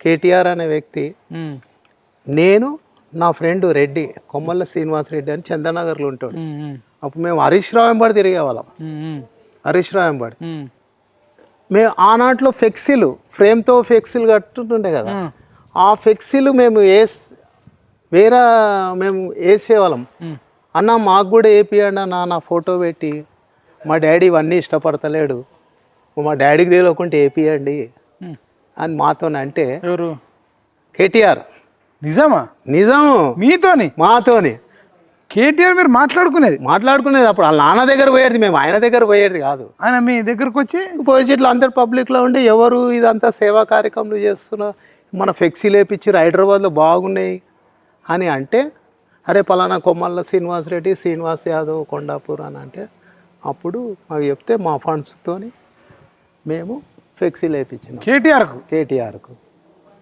కేటీఆర్ అనే వ్యక్తి నేను నా ఫ్రెండ్ రెడ్డి కొమ్మల్ల శ్రీనివాస్ రెడ్డి అని చందనగర్లో ఉంటాడు. అప్పుడు మేము హరీష్ రావు వెంబడి తిరిగే వాళ్ళం హరీష్ రావు వెంబడి. ఉమ్, మేము ఆనాట్లో ఫ్లెక్సీలు ఫ్రేమ్తో ఫ్లెక్సీలు కట్టుంటుండే కదా. ఆ ఫ్లెక్సీలు మేము వేస్ వేరే మేము వేసేవాళ్ళం. అన్న మాకు కూడా వేపియండి అన్న నా ఫోటో పెట్టి మా డాడీ ఇవన్నీ ఇష్టపడతలేడు. మా డాడీకి తెలియకుంటే వేపియండి. అని మాతో అంటే ఎవరు? కేటీఆర్. నిజమా? నిజము. మీతోని? మాతోని. కేటీఆర్ మీరు మాట్లాడుకునేది? మాట్లాడుకునేది అప్పుడు వాళ్ళ నాన్న దగ్గర పోయేది మేము ఆయన దగ్గర పోయేది కాదు. ఆయన మీ దగ్గరకు వచ్చి? పోయి ఇట్లా అందరు పబ్లిక్లో ఉండి ఎవరు ఇదంతా సేవా కార్యక్రమాలు చేస్తున్నా మన ఫ్లెక్సీ లేపించారు హైదరాబాద్లో బాగున్నాయి అని అంటే అరే పలానా కొమ్మల్ల శ్రీనివాస్ రెడ్డి శ్రీనివాస్ యాదవ్ కొండాపూర్ అని అంటే అప్పుడు అవి చెప్తే మా ఫండ్స్తోని మేము ఫ్లెక్సీ లేపించినాం కేటీఆర్కు? కేటీఆర్కు.